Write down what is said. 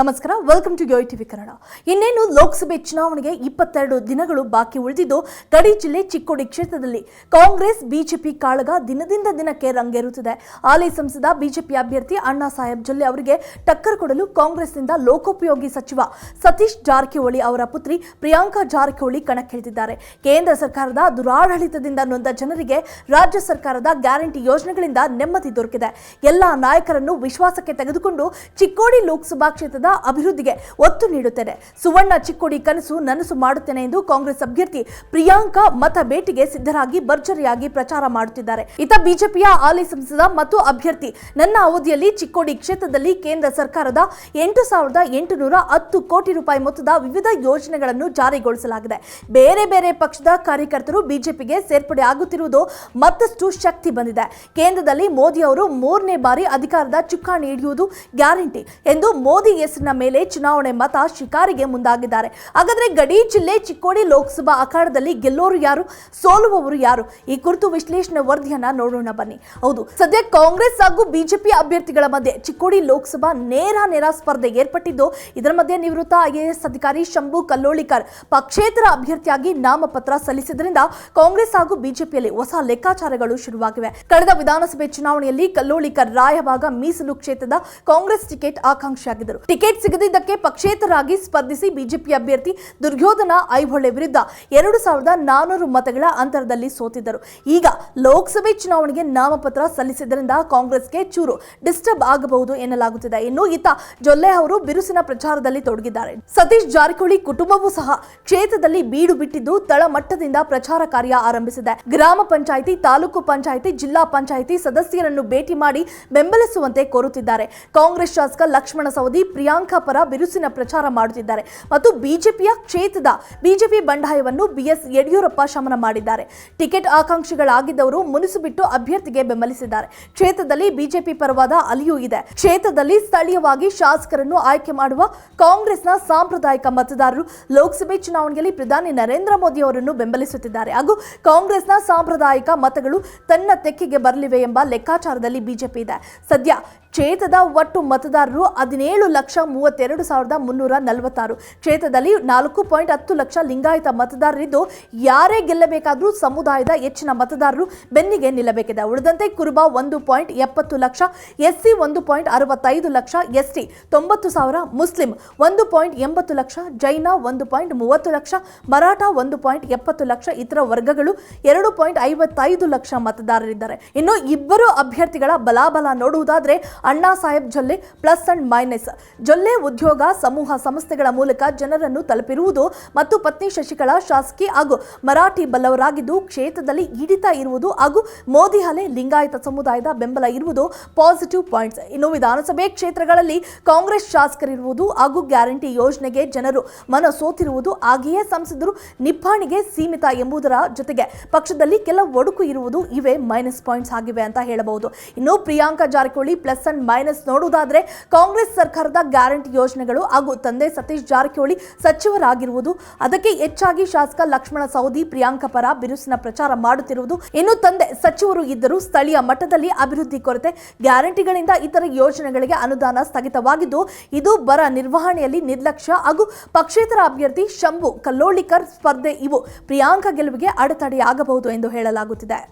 ನಮಸ್ಕಾರ welcome to ಯೋಯ್ TV Kannada ಇನ್ನೇನು ಲೋಕಸಭೆ ಚುನಾವಣೆಗೆ ಇಪ್ಪತ್ತೆರಡು ದಿನಗಳು ಬಾಕಿ ಉಳಿದಿದ್ದು, ಗಡಿ ಜಿಲ್ಲೆ ಚಿಕ್ಕೋಡಿ ಕ್ಷೇತ್ರದಲ್ಲಿ ಕಾಂಗ್ರೆಸ್, ಬಿಜೆಪಿ ಕಾಳಗ ದಿನದಿಂದ ದಿನಕ್ಕೆ ರಂಗೇರುತ್ತಿದೆ. ಹಾಲಿ ಸಂಸದ, ಬಿಜೆಪಿ ಅಭ್ಯರ್ಥಿ ಅಣ್ಣಾ ಸಾಹೇಬ್ ಜೊಲ್ಲೆ ಅವರಿಗೆ ಟಕ್ಕರ್ ಕೊಡಲು ಕಾಂಗ್ರೆಸ್ನಿಂದ ಲೋಕೋಪಯೋಗಿ ಸಚಿವ ಸತೀಶ್ ಜಾರಕಿಹೊಳಿ ಅವರ ಪುತ್ರಿ ಪ್ರಿಯಾಂಕಾ ಜಾರಕಿಹೊಳಿ ಕಣಕ್ಕಿಳಿದಿದ್ದಾರೆ. ಕೇಂದ್ರ ಸರ್ಕಾರದ ದುರಾಡಳಿತದಿಂದ ನೊಂದ ಜನರಿಗೆ ರಾಜ್ಯ ಸರ್ಕಾರದ ಗ್ಯಾರಂಟಿ ಯೋಜನೆಗಳಿಂದ ನೆಮ್ಮದಿ ದೊರಕಿದೆ. ಎಲ್ಲ ನಾಯಕರನ್ನು ವಿಶ್ವಾಸಕ್ಕೆ ತೆಗೆದುಕೊಂಡು ಚಿಕ್ಕೋಡಿ ಲೋಕಸಭಾ ಕ್ಷೇತ್ರದ ಅಭಿವೃದ್ಧಿಗೆ ಒತ್ತು ನೀಡುತ್ತೇನೆ ಸುವರ್ಣ ಚಿಕ್ಕೋಡಿ ಕನಸು ನನಸು ಮಾಡುತ್ತೇನೆ ಎಂದು ಕಾಂಗ್ರೆಸ್ ಅಭ್ಯರ್ಥಿ ಪ್ರಿಯಾಂಕಾ ಮತ ಭೇಟಿಗೆ ಸಿದ್ಧರಾಗಿ ಭರ್ಜರಿಯಾಗಿ ಪ್ರಚಾರ ಮಾಡುತ್ತಿದ್ದಾರೆ. ಇತ ಬಿಜೆಪಿಯ ಹಾಲಿ ಸಂಸದ ಮತ್ತು ಅಭ್ಯರ್ಥಿ. ನನ್ನ ಅವಧಿಯಲ್ಲಿ ಚಿಕ್ಕೋಡಿ ಕ್ಷೇತ್ರದಲ್ಲಿ ಕೇಂದ್ರ ಸರ್ಕಾರದ ಎಂಟು ಸಾವಿರದ ಎಂಟುನೂರ ಹತ್ತು ಕೋಟಿ ರೂಪಾಯಿ ಮೊತ್ತದ ವಿವಿಧ ಯೋಜನೆಗಳನ್ನು ಜಾರಿಗೊಳಿಸಲಾಗಿದೆ. ಬೇರೆ ಬೇರೆ ಪಕ್ಷದ ಕಾರ್ಯಕರ್ತರು ಬಿಜೆಪಿಗೆ ಸೇರ್ಪಡೆ ಆಗುತ್ತಿರುವುದು ಮತ್ತಷ್ಟು ಶಕ್ತಿ ಬಂದಿದೆ. ಕೇಂದ್ರದಲ್ಲಿ ಮೋದಿ ಅವರು ಮೂರನೇ ಬಾರಿ ಅಧಿಕಾರದ ಚುಕ್ಕಾಣಿ ಹಿಡಿಯುವುದು ಗ್ಯಾರಂಟಿ ಎಂದು ಮೋದಿ ಹೆಸರಿನ ಮೇಲೆ ಚುನಾವಣೆ ಮತ ಶಿಕಾರಿಗೆ ಮುಂದಾಗಿದ್ದಾರೆ. ಹಾಗಾದ್ರೆ ಗಡಿ ಜಿಲ್ಲೆ ಚಿಕ್ಕೋಡಿ ಲೋಕಸಭಾ ಅಖಾಡದಲ್ಲಿ ಗೆಲ್ಲೋರು ಯಾರು? ಸೋಲುವವರು ಯಾರು? ಈ ಕುರಿತು ವಿಶ್ಲೇಷಣೆ ವರದಿಯನ್ನ ನೋಡೋಣ ಬನ್ನಿ. ಹೌದು, ಸದ್ಯ ಕಾಂಗ್ರೆಸ್ ಹಾಗೂ ಬಿಜೆಪಿ ಅಭ್ಯರ್ಥಿಗಳ ಮಧ್ಯೆ ಚಿಕ್ಕೋಡಿ ಲೋಕಸಭಾ ನೇರ ನೇರ ಸ್ಪರ್ಧೆ ಏರ್ಪಟ್ಟಿದ್ದು, ಇದರ ಮಧ್ಯೆ ನಿವೃತ್ತ ಐಎಎಸ್ ಅಧಿಕಾರಿ ಶಂಭು ಕಲ್ಲೋಳಿಕರ್ ಪಕ್ಷೇತರ ಅಭ್ಯರ್ಥಿಯಾಗಿ ನಾಮಪತ್ರ ಸಲ್ಲಿಸಿದ್ರಿಂದ ಕಾಂಗ್ರೆಸ್ ಹಾಗೂ ಬಿಜೆಪಿಯಲ್ಲಿ ಹೊಸ ಲೆಕ್ಕಾಚಾರಗಳು ಶುರುವಾಗಿವೆ. ಕಳೆದ ವಿಧಾನಸಭೆ ಚುನಾವಣೆಯಲ್ಲಿ ಕಲ್ಲೋಳಿಕರ್ ರಾಯಭಾಗ ಮೀಸಲು ಕ್ಷೇತ್ರದ ಕಾಂಗ್ರೆಸ್ ಟಿಕೆಟ್ ಆಕಾಂಕ್ಷಿಯಾಗಿದ್ದರು. ಟಿಕೆಟ್ ಸಿಗದಿದ್ದಕ್ಕೆ ಪಕ್ಷೇತರಾಗಿ ಸ್ಪರ್ಧಿಸಿ ಬಿಜೆಪಿ ಅಭ್ಯರ್ಥಿ ದುರ್ಯೋಧನ ಐಹೊಳೆ ವಿರುದ್ಧ ಎರಡು ಸಾವಿರದ ನಾನೂರು ಮತಗಳ ಅಂತರದಲ್ಲಿ ಸೋತಿದ್ದರು. ಈಗ ಲೋಕಸಭೆ ಚುನಾವಣೆಗೆ ನಾಮಪತ್ರ ಸಲ್ಲಿಸಿದ್ದರಿಂದ ಕಾಂಗ್ರೆಸ್ಗೆ ಚೂರು ಡಿಸ್ಟರ್ಬ್ ಆಗಬಹುದು ಎನ್ನಲಾಗುತ್ತಿದೆ. ಇನ್ನು ಇತ್ತ ಜೊಲ್ಲೆ ಅವರು ಬಿರುಸಿನ ಪ್ರಚಾರದಲ್ಲಿ ತೊಡಗಿದ್ದಾರೆ. ಸತೀಶ್ ಜಾರಕಿಹೊಳಿ ಕುಟುಂಬವೂ ಸಹ ಕ್ಷೇತ್ರದಲ್ಲಿ ಬೀಡು ಬಿಟ್ಟಿದ್ದು ತಳಮಟ್ಟದಿಂದ ಪ್ರಚಾರ ಕಾರ್ಯ ಆರಂಭಿಸಿದೆ. ಗ್ರಾಮ ಪಂಚಾಯಿತಿ, ತಾಲೂಕು ಪಂಚಾಯಿತಿ, ಜಿಲ್ಲಾ ಪಂಚಾಯಿತಿ ಸದಸ್ಯರನ್ನು ಭೇಟಿ ಮಾಡಿ ಬೆಂಬಲಿಸುವಂತೆ ಕೋರುತ್ತಿದ್ದಾರೆ. ಕಾಂಗ್ರೆಸ್ ಶಾಸಕ ಲಕ್ಷ್ಮಣ ಸವದಿ ಪ್ರಿಯಾಂಕಾ ಪರ ಬಿರುಸಿನ ಪ್ರಚಾರ ಮಾಡುತ್ತಿದ್ದಾರೆ ಮತ್ತು ಬಿಜೆಪಿಯ ಕ್ಷೇತ್ರದ ಬಿಜೆಪಿ ಬಂಡಾಯವನ್ನು ಬಿಎಸ್ ಯಡಿಯೂರಪ್ಪ ಶಮನ ಮಾಡಿದ್ದಾರೆ. ಟಿಕೆಟ್ ಆಕಾಂಕ್ಷಿಗಳಾಗಿದ್ದವರು ಮುನಿಸು ಬಿಟ್ಟು ಅಭ್ಯರ್ಥಿಗೆ ಬೆಂಬಲಿಸಿದ್ದಾರೆ. ಕ್ಷೇತ್ರದಲ್ಲಿ ಬಿಜೆಪಿ ಪರವಾದ ಅಲಿಯೂ ಇದೆ. ಕ್ಷೇತ್ರದಲ್ಲಿ ಸ್ಥಳೀಯವಾಗಿ ಶಾಸಕರನ್ನು ಆಯ್ಕೆ ಮಾಡುವ ಕಾಂಗ್ರೆಸ್ನ ಸಾಂಪ್ರದಾಯಿಕ ಮತದಾರರು ಲೋಕಸಭೆ ಚುನಾವಣೆಯಲ್ಲಿ ಪ್ರಧಾನಿ ನರೇಂದ್ರ ಮೋದಿ ಅವರನ್ನು ಬೆಂಬಲಿಸುತ್ತಿದ್ದಾರೆ. ಹಾಗೂ ಕಾಂಗ್ರೆಸ್ನ ಸಾಂಪ್ರದಾಯಿಕ ಮತಗಳು ತನ್ನ ತೆಕ್ಕೆಗೆ ಬರಲಿವೆ ಎಂಬ ಲೆಕ್ಕಾಚಾರದಲ್ಲಿ ಬಿಜೆಪಿ ಇದೆ. ಸದ್ಯ ಕ್ಷೇತ್ರದ ಒಟ್ಟು ಮತದಾರರು ಹದಿನೇಳು ಲಕ್ಷ ಮೂವತ್ತೆರಡು ಸಾವಿರದ ಮುನ್ನೂರ ನಲವತ್ತಾರು. ಕ್ಷೇತ್ರದಲ್ಲಿ ನಾಲ್ಕು ಪಾಯಿಂಟ್ ಹತ್ತು ಲಕ್ಷ ಲಿಂಗಾಯತ ಮತದಾರರಿದ್ದು, ಯಾರೇ ಗೆಲ್ಲಬೇಕಾದರೂ ಸಮುದಾಯದ ಹೆಚ್ಚಿನ ಮತದಾರರು ಬೆನ್ನಿಗೆ ನಿಲ್ಲಬೇಕಿದೆ. ಉಳಿದಂತೆ ಕುರುಬ ಒಂದು ಪಾಯಿಂಟ್ ಎಪ್ಪತ್ತು ಲಕ್ಷ, ಎಸ್ಸಿ ಒಂದು ಪಾಯಿಂಟ್ ಅರವತ್ತೈದು ಲಕ್ಷ, ಎಸ್ಟಿ ತೊಂಬತ್ತು ಸಾವಿರ, ಮುಸ್ಲಿಂ ಒಂದು ಪಾಯಿಂಟ್ ಎಂಬತ್ತು ಲಕ್ಷ, ಜೈನ ಒಂದು ಪಾಯಿಂಟ್ ಮೂವತ್ತು ಲಕ್ಷ, ಮರಾಠ ಒಂದು ಪಾಯಿಂಟ್ ಎಪ್ಪತ್ತು ಲಕ್ಷ, ಇತರ ವರ್ಗಗಳು ಎರಡು ಪಾಯಿಂಟ್ ಐವತ್ತೈದು ಲಕ್ಷ ಮತದಾರರಿದ್ದಾರೆ. ಇನ್ನು ಇಬ್ಬರು ಅಭ್ಯರ್ಥಿಗಳ ಬಲಾಬಲ ನೋಡುವುದಾದ್ರೆ Anna Saheb Jolle plus and minus. Jolle ಉದ್ಯೋಗ, ಸಮೂಹ, ಸಂಸ್ಥೆಗಳ ಮೂಲಕ ಜನರನ್ನು ತಲುಪಿರುವುದು ಮತ್ತು ಪತ್ನಿ ಶಶಿಕಲಾ ಶಾಸಕಿ ಹಾಗೂ ಮರಾಠಿ ಬಲ್ಲವರಾಗಿದ್ದು ಕ್ಷೇತ್ರದಲ್ಲಿ ಹಿಡಿತ ಇರುವುದು ಹಾಗೂ ಮೋದಿ ಹಲೆ ಲಿಂಗಾಯತ ಸಮುದಾಯದ ಬೆಂಬಲ ಇರುವುದು ಪಾಸಿಟಿವ್ ಪಾಯಿಂಟ್ಸ್ ಇನ್ನು ವಿಧಾನಸಭೆ ಕ್ಷೇತ್ರಗಳಲ್ಲಿ ಕಾಂಗ್ರೆಸ್ ಶಾಸಕರಿರುವುದು ಹಾಗೂ ಗ್ಯಾರಂಟಿ ಯೋಜನೆಗೆ ಜನರು ಮನ ಸೋತಿರುವುದು ಹಾಗೆಯೇ ಸಂಸದರು ನಿಪ್ಪಾಣಿಗೆ ಸೀಮಿತ ಎಂಬುದರ ಜೊತೆಗೆ ಪಕ್ಷದಲ್ಲಿ ಕೆಲ ಒಡುಕು ಇರುವುದು ಇವೆ ಮೈನಸ್ ಪಾಯಿಂಟ್ಸ್ ಆಗಿವೆ ಅಂತ ಹೇಳಬಹುದು. ಇನ್ನು Priyanka Jarkiholi plus and minus ನೋಡುವುದಾದ್ರೆ Congress ಸರ್ಕಾರದ ಗ್ಯಾರಂಟಿ ಯೋಜನೆಗಳು ಹಾಗೂ ತಂದೆ ಸತೀಶ್ ಜಾರಕಿಹೊಳಿ ಸಚಿವರಾಗಿರುವುದು, ಅದಕ್ಕೆ ಹೆಚ್ಚಾಗಿ ಶಾಸಕ ಲಕ್ಷ್ಮಣ ಸೌದಿ ಪ್ರಿಯಾಂಕ ಪರ ಬಿರುಸಿನ ಪ್ರಚಾರ ಮಾಡುತ್ತಿರುವುದು. ಇನ್ನು ತಂದೆ ಸಚಿವರು ಇದ್ದರೂ ಸ್ಥಳೀಯ ಮಟ್ಟದಲ್ಲಿ ಅಭಿವೃದ್ಧಿ ಕೊರತೆ, ಗ್ಯಾರಂಟಿಗಳಿಂದ ಇತರ ಯೋಜನೆಗಳಿಗೆ ಅನುದಾನ ಸ್ಥಗಿತವಾಗಿದ್ದು, ಇದು ಬರ ನಿರ್ವಹಣೆಯಲ್ಲಿ ನಿರ್ಲಕ್ಷ್ಯ ಹಾಗೂ ಪಕ್ಷೇತರ ಅಭ್ಯರ್ಥಿ ಶಂಭು ಕಲ್ಲೋಳಿಕರ್ ಸ್ಪರ್ಧೆ ಇವು. ಪ್ರಿಯಾಂಕಾ ಗೆಲುವಿಗೆ ಅಡೆತಡೆಯಾಗಬಹುದು ಎಂದು ಹೇಳಲಾಗುತ್ತಿದೆ.